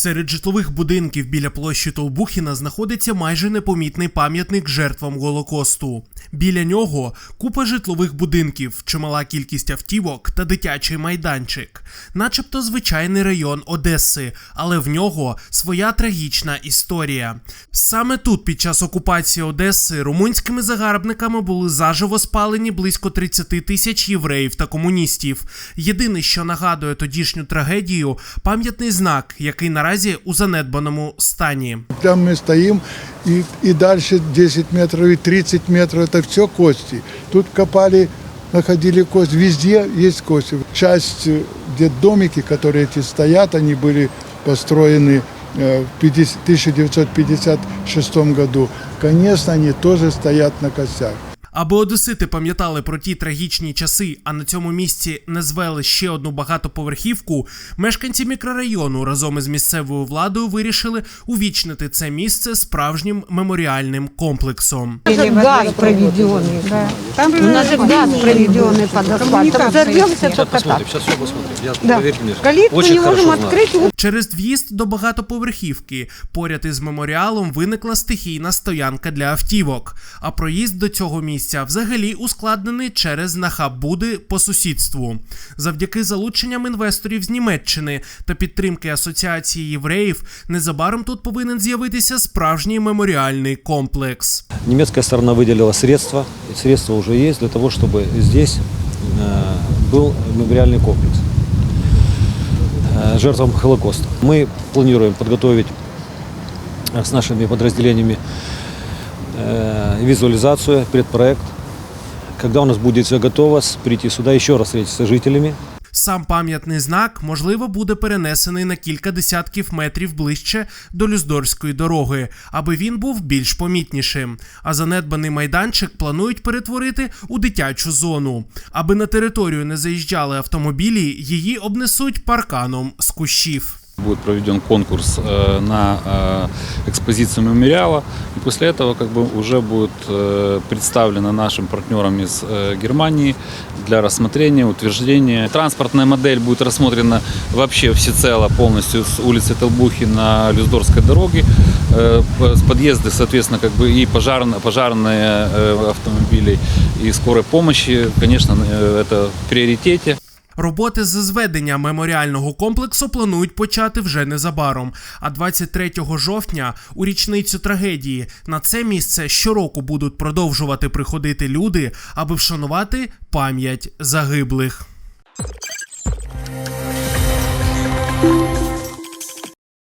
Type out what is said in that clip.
Серед житлових будинків біля площі Толбухіна знаходиться майже непомітний пам'ятник жертвам Голокосту. Біля нього купа житлових будинків, чимала кількість автівок та дитячий майданчик, начебто звичайний район Одеси, але в нього своя трагічна історія. Саме тут, під час окупації Одеси, румунськими загарбниками були заживо спалені близько 30 тисяч євреїв та комуністів. Єдине, що нагадує тодішню трагедію, пам'ятний знак, який наразі у занедбаному стані. Там мы стоим, и, и дальше 10 метров и 30 метров, это все кости. Тут копали, находили кость, везде есть кости. Часть, э, где домики, которые эти стоят, они были построены э, в 50 1956 году. Конечно, они тоже стоят на костях. Аби одесити пам'ятали про ті трагічні часи, а на цьому місці не звели ще одну багатоповерхівку, мешканці мікрорайону разом із місцевою владою вирішили увічнити це місце справжнім меморіальним комплексом. У нас же газ проведенный. Там У нас же газ проведенный под асфальтом. Взорвемся, только так. Посмотрим, сейчас все посмотрим. Я, Да. поверьте мне, Калитку очень не можем хорошо знаю. открыть. Через в'їзд до багатоповерхівки поряд із меморіалом виникла стихійна стоянка для автівок. А проїзд до цього місця взагалі ускладнений через нахабуди по сусідству. Завдяки залученням інвесторів з Німеччини та підтримки асоціації євреїв, незабаром тут повинен з'явитися справжній меморіальний комплекс. Немецкая сторона выделила средства, и средства уже есть для того, чтобы здесь э, был мемориальный комплекс э, жертвам Холокоста. Мы планируем подготовить э, с нашими подразделениями э, визуализацию, предпроект. Когда у нас будет все готово, прийти сюда еще раз встретиться с жителями, Сам пам'ятний знак, можливо, буде перенесений на кілька десятків метрів ближче до Люздорської дороги, аби він був більш помітнішим. А занедбаний майданчик планують перетворити у дитячу зону. Аби на територію не заїжджали автомобілі, її обнесуть парканом з кущів. Будет проведен конкурс э, на э, экспозицию мемориала, и после этого как бы уже будет э, представлено нашим партнерам из Германии для рассмотрения, утверждения. Транспортная модель будет рассмотрена вообще всецело полностью с улицы Толбухи на Люздорской дороге. С подъезды, соответственно, как бы и пожарные э, автомобили, и скорой помощи, конечно, это в приоритете. Роботи з зведення меморіального комплексу планують почати вже незабаром. А 23 жовтня, у річницю трагедії, на це місце щороку будуть продовжувати приходити люди, аби вшанувати пам'ять загиблих.